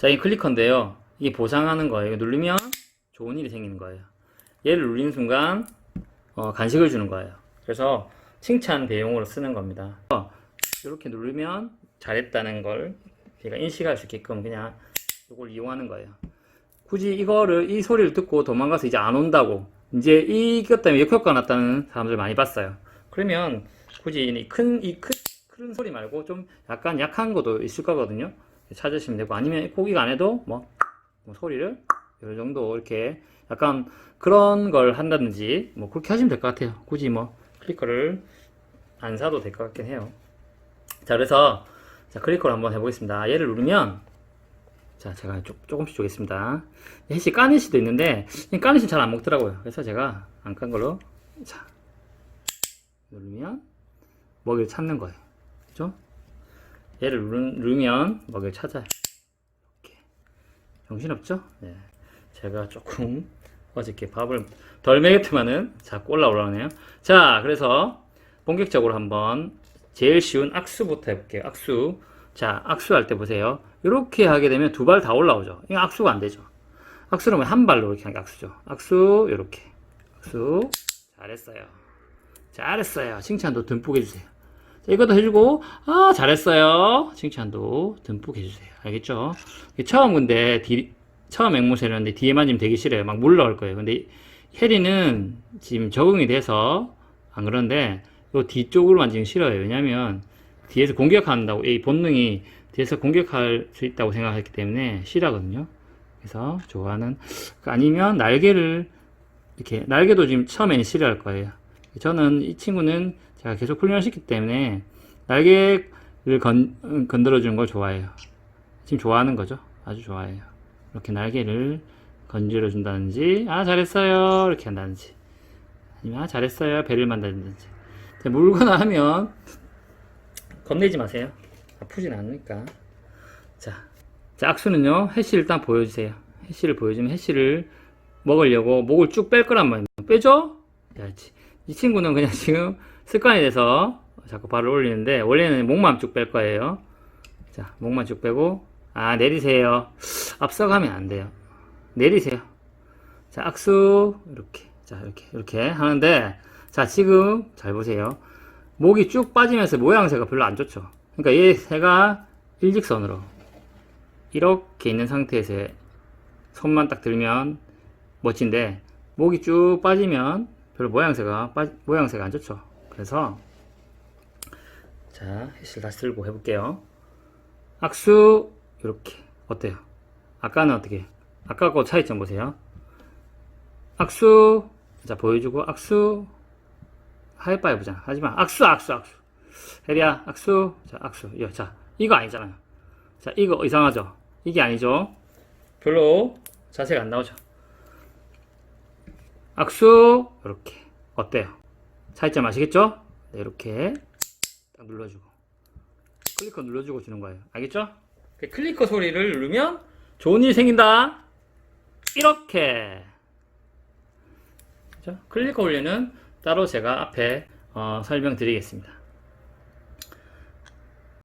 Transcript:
자, 이 클리커인데요. 이게 보상하는 거예요. 누르면 좋은 일이 생기는 거예요. 얘를 누르는 순간 어, 간식을 주는 거예요. 그래서 칭찬 대용으로 쓰는 겁니다. 어, 이렇게 누르면 잘했다는 걸 제가 인식할 수 있게끔 그냥 이걸 이용하는 거예요. 굳이 이거를 이 소리를 듣고 도망가서 이제 안 온다고 이제 이것 때문에 역효과가 났다는 사람들 많이 봤어요. 그러면 굳이 이 큰 이큰 큰 소리 말고 좀 약간 약한 것도 있을 거거든요. 찾으시면 되고 아니면 고기가 안 해도 뭐, 뭐 소리를 이 정도 이렇게 약간 그런 걸 한다든지 뭐 그렇게 하시면 될 것 같아요. 굳이 뭐 클리커를 안 사도 될 것 같긴 해요. 자 그래서 자 클리커를 한번 해보겠습니다. 얘를 누르면 자 제가 조, 조금씩 주겠습니다. 해시 까는 시도 있는데 까는 시잘 안 먹더라고요. 그래서 제가 안 깐 걸로 자 누르면 먹이를 찾는 거예요. 그죠? 얘를 누르, 누르면 먹이를 찾아요. 이렇게 정신없죠? 네. 제가 조금 어저께 밥을 덜 먹였더만은 자꾸 올라오라네요. 자, 그래서 본격적으로 한번 제일 쉬운 악수부터 해볼게요. 악수. 자, 악수할 때 보세요. 이렇게 하게 되면 두 발 다 올라오죠. 이거 악수가 안 되죠. 악수는 한 발로 이렇게 하는 게 악수죠. 악수, 이렇게. 악수. 잘했어요. 잘했어요. 칭찬도 듬뿍 해주세요. 자, 이것도 해주고, 아, 잘했어요. 칭찬도 듬뿍 해주세요. 알겠죠? 처음 근데, 뒤, 처음 앵무새를 하는데 뒤에 만지면 되게 싫어요. 막 물러올 거예요. 근데 해리는 지금 적응이 돼서 안 그런데 요 뒤쪽으로 만지면 싫어요. 왜냐면 뒤에서 공격한다고, 이 본능이 뒤에서 공격할 수 있다고 생각했기 때문에 싫어하거든요. 그래서 좋아하는, 아니면 날개를 이렇게, 날개도 지금 처음에는 싫어할 거예요. 저는 이 친구는 제가 계속 훈련시켰기 때문에 날개를 건, 건드려 주는 걸 좋아해요. 지금 좋아하는 거죠. 아주 좋아해요. 이렇게 날개를 건드려 준다든지, 아, 잘했어요. 이렇게 한다든지. 아니면, 아, 잘했어요. 배를 만든다든지. 자, 물거나 하면, 겁내지 마세요. 아프진 않으니까. 자, 자, 악수는요, 해시 일단 보여주세요. 해시를 보여주면 해시를 먹으려고 목을 쭉 뺄 거란 말이에요. 빼죠? 그렇지. 이 친구는 그냥 지금 습관이 돼서 자꾸 발을 올리는데, 원래는 목만 쭉 뺄 거예요. 자, 목만 쭉 빼고, 아, 내리세요. 앞서가면 안 돼요. 내리세요. 자, 악수. 이렇게. 자, 이렇게. 이렇게 하는데, 자, 지금 잘 보세요. 목이 쭉 빠지면서 모양새가 별로 안 좋죠. 그러니까 얘 새가 일직선으로 이렇게 있는 상태에서 손만 딱 들면 멋진데 목이 쭉 빠지면 별로 모양새가 빠, 모양새가 안 좋죠. 그래서 자, 해실 다시 들고 해볼게요. 악수 이렇게 어때요? 아까는 어떻게? 아까 거 차이점 보세요. 악수 자 보여주고 악수 하이파이브잖아. 하지만 악수 악수 악수. 혜리야 악수 자 악수 야, 자 이거 아니잖아요. 자 이거 이상하죠? 이게 아니죠? 별로 자세가 안 나오죠. 악수 이렇게 어때요? 차이점 아시겠죠? 네, 이렇게 딱 눌러주고 클리커 눌러주고 주는 거예요. 알겠죠? 그 클리커 소리를 누르면 좋은 일이 생긴다. 이렇게. 클리커 올리는 따로 제가 앞에 어, 설명드리겠습니다.